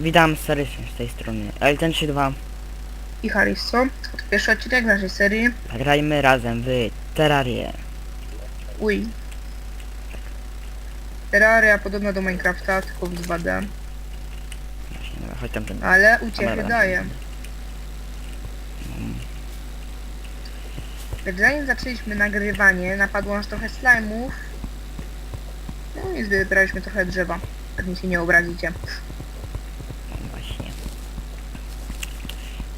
Witam serdecznie z tej strony Elten 32 i Harisso. To pierwszy odcinek naszej serii. Grajmy razem w Terrarię Uj. Terraria podobna do Minecrafta, tylko w 2D. Właśnie, dobra, chodź tam ten Ale uciechy Dobra. daje. Tak zanim zaczęliśmy nagrywanie, napadło nas trochę slime'ów. No i zbieraliśmy trochę drzewa. Pewnie się nie obrazicie. No właśnie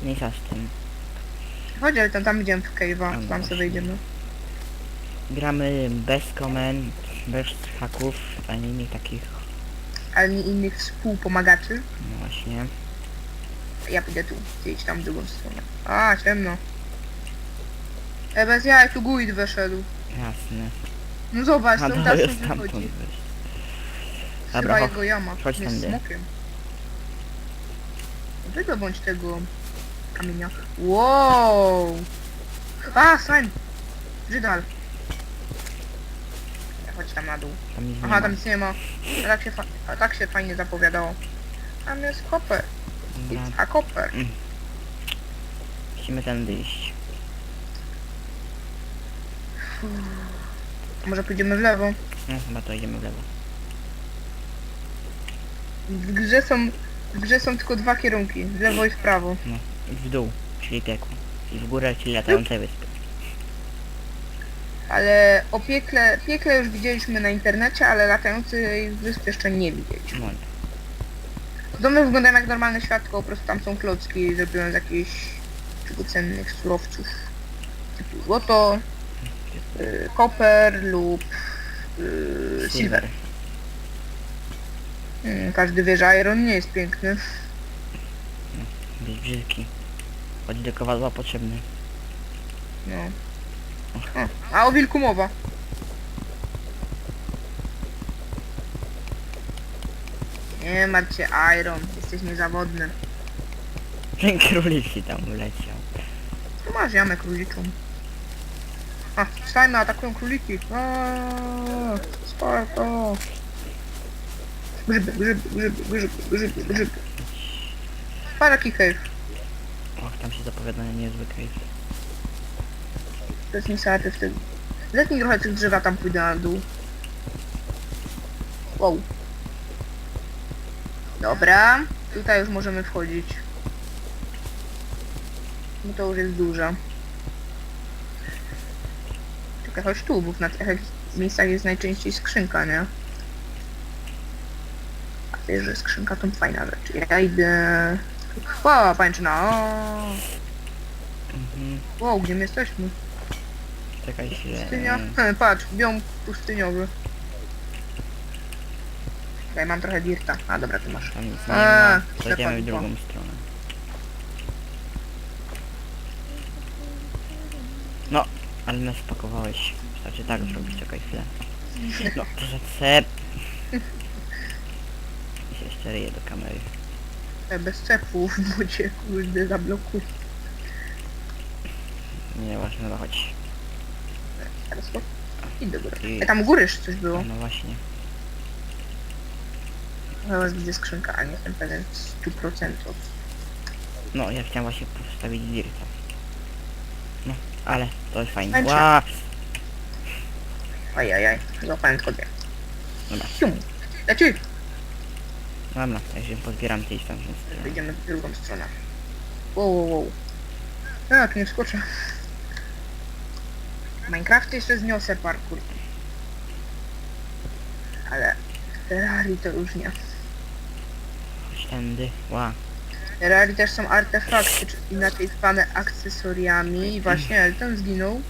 Mniejsza z tym Chodź, ale tam, tam idziemy w cave'a, No tam sobie wejdziemy. Gramy bez komend, bez haków, ani innych takich Ale nie innych współpomagaczy. No właśnie Ja pójdę tu, ty idź tam w drugą stronę. A, ciemno. E, bez jaj, tu guid wyszedł. Jasne No zobacz, A to to tam jest wychodzi. stamtąd wyjść Chyba Dobra, jego jama. chodź jest tędy. smokiem. Wydobądź tego kamienia. Wow! A, slime! Żydal. Chodź tam na dół. Tam nic nie Aha, ma. tam nic nie ma. A tak się, fa- a tak się fajnie zapowiadało. Tam jest koper. Dobra, A koper. musimy tędy iść Może pójdziemy w lewo. No chyba to idziemy w lewo W grze są, w grze są tylko dwa kierunki. W lewo i w prawo. No w dół, czyli piekło I w górę, czyli latające wyspy Ale o piekle, piekle już widzieliśmy na internecie, ale latającej wysp jeszcze nie widzieliśmy. No Domy wyglądają jak normalne świat, tylko po prostu tam są klocki zrobione z jakichś cennych surowców. Typu złoto, y, koper lub y, silver. Mm, każdy wie, że iron nie jest piękny. Być brzydki. Chodź do kowadła potrzebny. No. O, a o wilku mowa. Nie martw się, Iron. Jesteś niezawodny. Ten królik ci tam uleciał. Tu masz jamę króliczą. A, slajmy atakują króliki. Aaaa, Sparto. Grzyby, grzyby, grzyby, grzyby, grzyby, grzyby. Paraki cave. Się zapowiada na niezły. To jest niestety wtedy. Zetnij trochę tych drzewa, tam pójdę na dół. Wow. Dobra, tutaj już możemy wchodzić. No to już jest duża. Czekaj, chodź tu, bo w miejscach jest najczęściej skrzynka, nie? A wiesz, że skrzynka to fajna rzecz. Ja idę... O, pańczyna. Mhm. Wow, gdzie my jesteśmy? Czekaj chwilę. Pustynia? e, He, patrz, biom pustyniowy. Tutaj mam trochę dirta. A dobra, ty masz. Tam nic nie A, ma. Idziemy w drugą stronę. No, ale nas spakowałeś. Wystarczy tak zrobić, czekaj chwilę. No. I się jeszcze ryje do kamery. E, Bez cepów, bo cię kurde zablokuję. Nie, właśnie, no chodź. Teraz to. I do góry. I- E, tam u góry jeszcze coś było. No właśnie. Zaraz widzę skrzynka, a nie jestem pewien w 100%. No, ja chciałem właśnie postawić dirta. No, ale to jest fajne. Tańczę. Ła! Ajajaj, złapałem tobie. Dobra. Sium. Leci! Dobra, ja się pozbieram gdzieś tam. Więc... Wyjdziemy w drugą stronę. Wow, wow, wow. Tu nie wskoczę. W Minecrafcie jeszcze zniosę parkour. Ale w Terrarii to już nie. Chodź tędy. Ła. W Terrarii też są artefakty, czy inaczej zwane akcesoriami. I właśnie Elton zginął.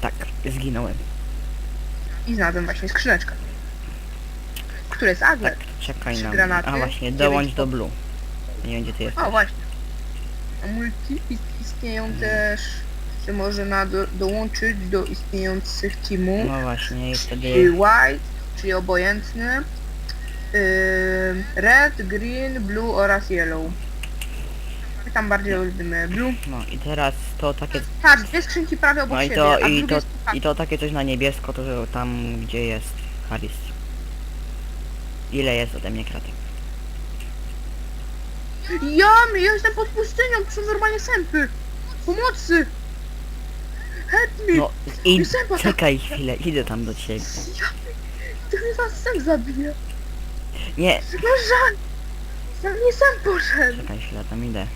Tak, zginąłem. I znalazłem właśnie skrzyneczkę. Która jest aglet. Tak, czekaj Trzy na granaty, A właśnie, dziewięć dołącz do blue. Nie wiem gdzie ty jesteś. O, właśnie. A multi istnieją też, że można do, dołączyć do istniejących teamów. No właśnie, i wtedy... Czyli white, czyli obojętny. Ym, red, green, blue oraz yellow. My tam bardziej lubimy blue. No i teraz to takie... Tak, dwie skrzynki prawie obok No i siebie, to, a i to, jest i to takie coś na niebiesko, to tam gdzie jest Harris. Ile jest ode mnie kratek? Jamy, ja jestem pod pustynią, są normalnie sępy. Pomocy! Help me! No, i po- czekaj chwilę, idę tam do ciebie. Ja, to mnie was sęp zabije. Nie, No żal! Ja nie sam poszedł. czekaj chwilę, tam idę.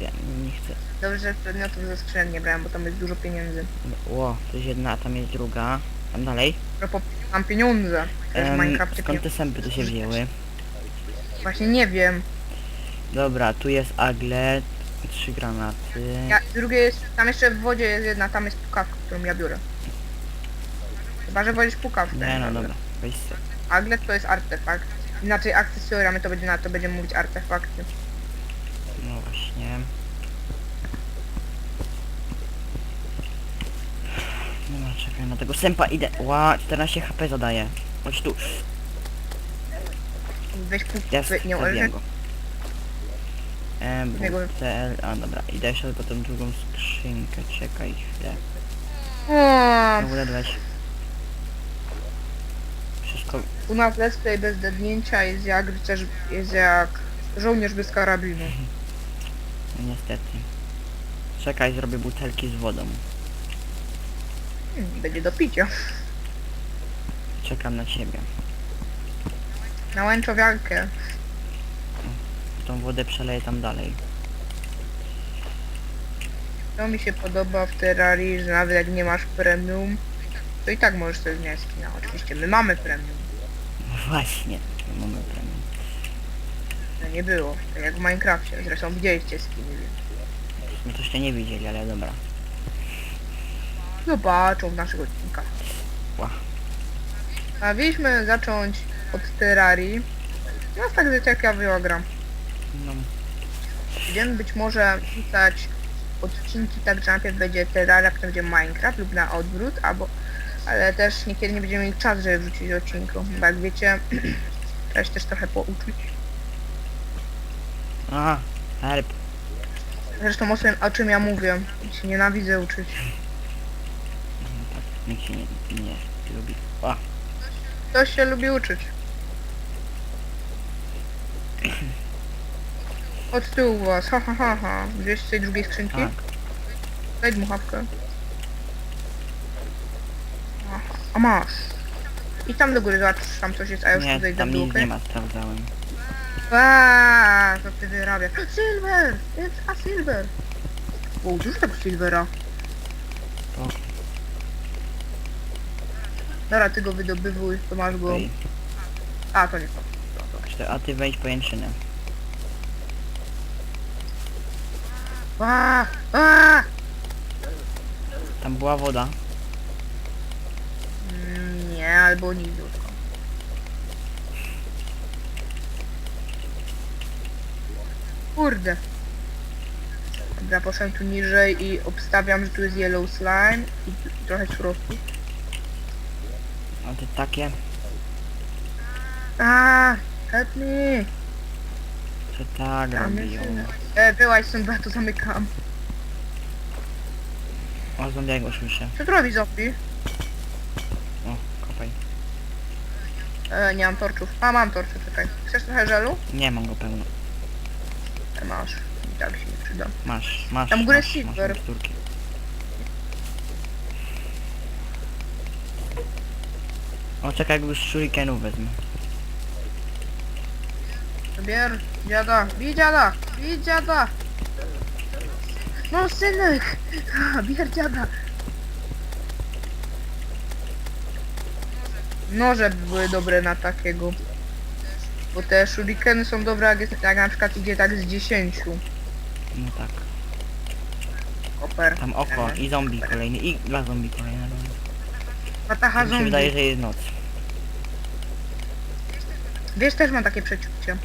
Ja nie chcę. Dobrze, że przedmiotów ze skrzyni nie brałem, bo tam jest dużo pieniędzy. Ło, to jest jedna, a tam jest druga. Tam dalej. Propos, mam pieniądze. Też w Em, Minecrafcie skąd te pieniądze. sępy tu się wzięły? Właśnie nie wiem. Dobra, tu jest agle, trzy granaty. Ja, drugie jest, tam jeszcze w wodzie jest jedna, tam jest pukawka, którą ja biorę. Chyba, że wolisz pukawkę. Nie no dobra, weź se. Aglet to jest artefakt. Inaczej akcesoria, my to będzie na to będziemy mówić artefakty. No właśnie. Czekaj na tego sępa, idę. Ła, 14 HP zadaje. Chodź tu. Weź Jest, wy- nie uleży. go. M, Jego- CL, a dobra, idę jeszcze po tą drugą skrzynkę, czekaj chwilę. O, W ogóle weź. Wszystko, u nas let's play bez dednięcia jest jak rycerz, jest jak żołnierz bez karabinu. no niestety. Czekaj, zrobię butelki z wodą. Hmm, będzie do picia. Czekam na ciebie. Na łęczowiankę. Tą wodę przeleję tam dalej. To mi się podoba w Terrarii, że nawet jak nie masz premium, to i tak możesz sobie zmieniać skina. Oczywiście my mamy premium. No właśnie, to mamy premium. To nie było. Tak jak w Minecrafcie. Zresztą widzieliście skiny. więc My toście nie widzieli, ale dobra. Zobaczą w naszych odcinkach. Ła. A mieliśmy zacząć od Terrarii. No tak wiecie jak ja wyogram. No, Będziemy być może wrzucać odcinki tak, że najpierw będzie Terraria, potem będzie Minecraft lub na odwrót, albo ale też niekiedy nie będziemy mieli czas, żeby wrzucić odcinku. Bo jak wiecie, trzeba się też trochę pouczyć. a, help. Zresztą o, czym, o czym ja mówię. Się nienawidzę uczyć. Nikt się nie, nie lubi. A, Ktoś się lubi uczyć. Od tyłu was, ha ha ha ha. Gdzieś z tej drugiej skrzynki? tak. Daj dmuchawkę. A, masz. I tam do góry zobacz, tam coś jest, a ja już Nie, tutaj tam nic zabiłkę. nie ma, sprawdzałem. Aaa, co ty wyrabiasz? Silver! It's a silver! O, już tego silvera. O. Dobra, ty go wydobywuj, to masz go. Ej, A, to nie to. to, to. cztery- a ty wejdź pojęczynę. A, a! Tam była woda. Mm, Nie, albo nic tylko. Kurde. Dobra, poszedłem tu niżej i obstawiam, że tu jest yellow slime i tu- i trochę surowców. Ty takie, A, help me! że tak robią. E, byłaś ja to zamykam. O, zombiego słyszę. Co tu robi zombie? O, kopaj. E, nie mam torczów. A, mam torcze, czekaj. Chcesz trochę żelu? Nie mam go pełno. E, masz. I tak się nie przyda. Masz, masz, Tam u góry masz, masz silver. miksturki. O, czekaj, jakby z shurikenów wezmę. Bier, dziada, bij dziada, bij dziada. No synek, bier dziada. Noże by były dobre na takiego. Bo te shurikeny są dobre jak, jest, jak na przykład idzie tak z 10. No tak. Oper. Tam oko i zombie kolejny, i dwa zombie kolejne. Patacha Mi się zombie. wydaje, że jest noc. Wiesz, też mam takie przeczucie.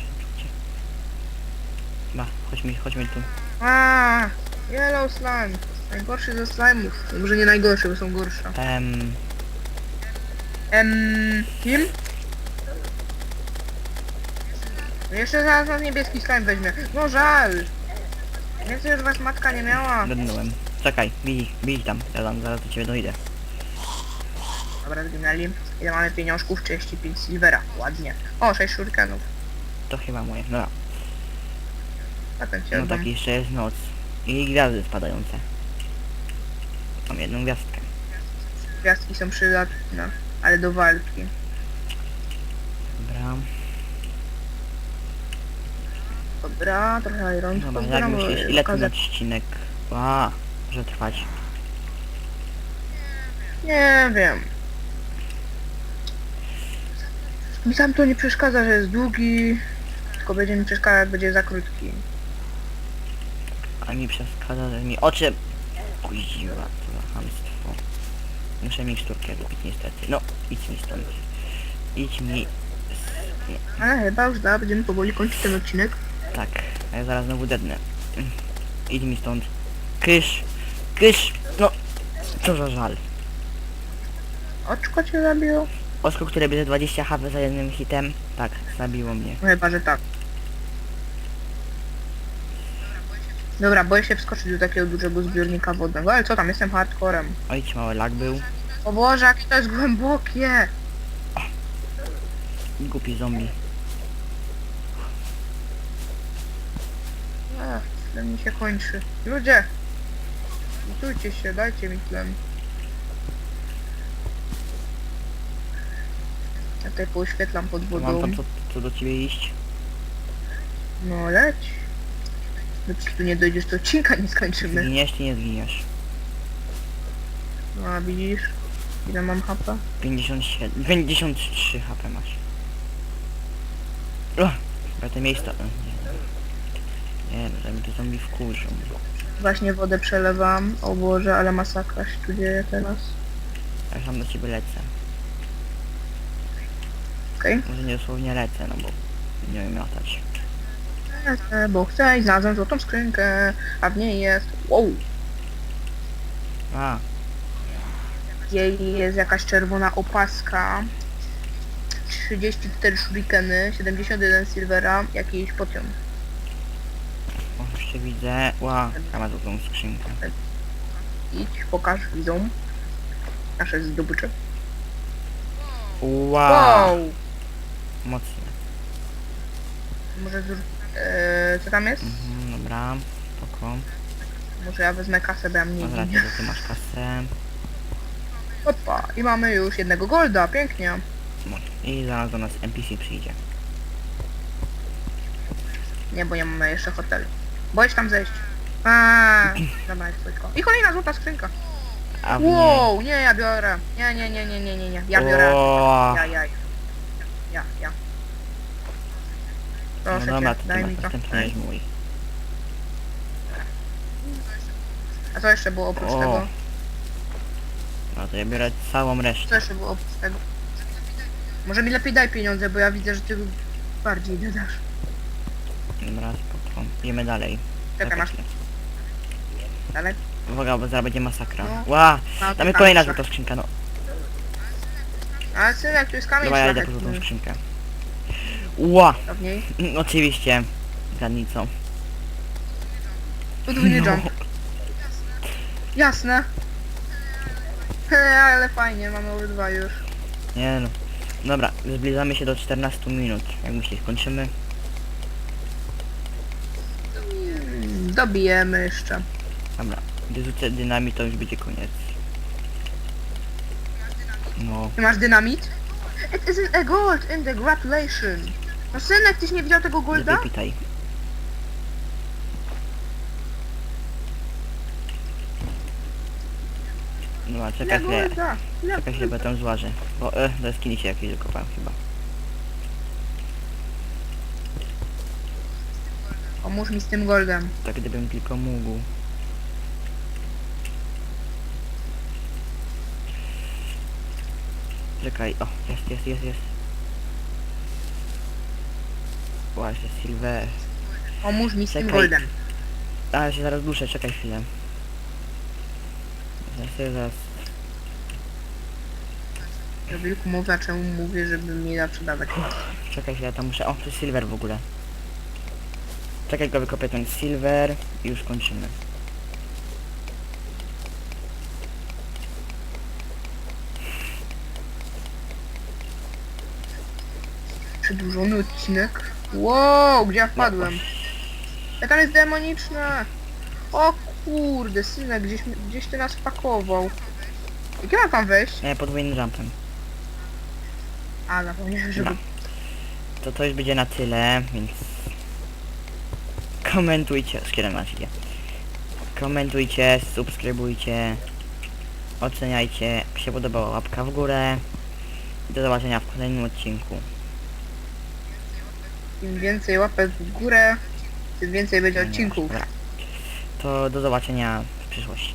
Ba, chodźmy, chodźmy tu. A, yellow slime. Najgorszy ze slime'ów. Może nie najgorszy, bo są gorsze. Em, Em, kim? Jeszcze zaraz nas niebieski slime weźmie. No żal. Więcej już was matka nie miała. Dodnąłem. Czekaj, bij, bij tam, ja tam zaraz do ciebie dojdę. Dobra, zginęli. Ile mamy pieniążków? 35 silvera. Ładnie. O, 6 shurikenów. To chyba moje. No, ten się no oddam. tak jeszcze jest noc. I gwiazdy spadające. Mam jedną gwiazdkę. Gwiazdki są przydatne, ale do walki. Dobra. Dobra, trochę iron. Dobra, jak myślisz, ile ten odcinek a, może trwać? Nie wiem. Mi tam to nie przeszkadza, że jest długi, tylko będzie mi przeszkadzać, jak będzie za krótki. A mi przeszkadza, że mi oczy kuździła, to za chamstwo. Muszę miksturkę robić niestety. No, idź mi stąd. Idź mi... Ale chyba już da, będziemy powoli kończyć ten odcinek. tak, a ja zaraz znowu dednę. Idź mi stąd. Kysz! Kysz! No, co za żal. Oczko cię zabiło? Osko, które bierze 20 HP za jednym hitem, tak, zabiło mnie. No chyba, że tak. Dobra, boję się wskoczyć do takiego dużego zbiornika wodnego, ale co tam, jestem hardcorem. Oj, ci mały lag był. O Boże, jakie to jest głębokie! Głupi zombie. Ech, tlen mi się kończy. Ludzie! Litujcie się, dajcie mi tlen. Tutaj poświetlam pod To wodą. mam tam co, co do ciebie iść? No leć. Dopóki tu nie dojdziesz, to odcinka nie skończymy. Zginiesz czy nie zginiesz? No a widzisz? Ile mam HP? 57, 53 HP masz. Uch, chyba te miejsca... o, Nie, nie, no, mi to zombie wkurzą. Właśnie wodę przelewam. O Boże, ale masakra się tu dzieje teraz. Ja tam do ciebie lecę. Okej? Może nie dosłownie lecę, no bo nie wiem latać. Lecę, Bo chcę i znalazłem złotą skrzynkę, a w niej jest... Wow! A, Jej jest jakaś czerwona opaska. 34 shurikeny, 71 silvera, jakiś potion. o, jeszcze widzę. Ła, tam ma złotą skrzynkę. Idź, pokaż widzom. Nasze zdobycze. Ła, Wow! Mocne. Może zrób... Eee, co tam jest? Mhm, dobra, spoko. Może ja wezmę kasę, bo ja mniej to ty masz kasę. Opa, i mamy już jednego golda, pięknie. I zaraz do nas NPC przyjdzie. Nie, bo nie mamy jeszcze hotelu. Boisz tam zejść. Aaaa, dobra, jest tylko. I kolejna złota skrzynka. A w niej... Wow, nie, ja biorę. Nie, nie, nie, nie, nie, nie, nie. Ja biorę. O, Ja, ja, ja. Ja. No Proszę dobra, cię, to daj mi to. następny jest mój. A co jeszcze było oprócz O. tego? No to ja biorę całą Co resztę. jeszcze było oprócz tego? Może mi lepiej daj pieniądze, bo ja widzę, że ty bardziej dodasz. Dobra, spoko. Idziemy dalej. Czekaj, masz dalej? Uwaga, bo zaraz będzie masakra. No. Ła, No, jest kolejna złota skrzynka, no. Ale synek, tu jest kamień Dobra, ja idę po szlachetny. skrzynkę. Ła, A w niej? oczywiście. Zadnicą. Podwójny No. jump. Jasne. He, ale fajnie, mamy obydwa już. Nie no. Dobra, zbliżamy się do 14 minut. Jak myślisz, kończymy? Dobijemy jeszcze. Dobra, gdy rzucę dynamit, to już będzie koniec. No, Ty masz dynamit? It isn't a gold in the gratulation. No synek, tyś nie widział tego golda? lepiej pytaj. Dobra, Ile czekaj chwilę. golda? Ile Czekaj chwilę, bo tam złażę. Bo, e, to jest kinicie jakieś wykopałem chyba. Pomóż mi z tym goldem. Tak gdybym tylko mógł. Czekaj, o, jest, jest, jest, jest. Właśnie, silver. Pomóż mi z tym Czekaj. goldem. A, ja się zaraz duszę, czekaj chwilę. Zaraz, sobie zaraz. Do wilku mówię, a czemu mówię, żeby mi zawsze dawać. Czekaj chwilę, tam muszę... O, to jest silver w ogóle. Czekaj, go wykopię ten silver i już kończymy. Przedłużony odcinek. Wow, gdzie ja wpadłem? Ja tam jest demoniczne. O kurde, synek, gdzieś, gdzieś ty nas pakował. Jak ja mam tam wejść? E, podwójnym jumpem. A, zapomniałem, żeby... Dobra. To to już będzie na tyle, więc... Komentujcie, na siebie. Komentujcie, subskrybujcie, oceniajcie, jak się podobała łapka w górę. Do zobaczenia w kolejnym odcinku. Im więcej łapek w górę, tym więcej będzie odcinków. Dobra. To do zobaczenia w przyszłości.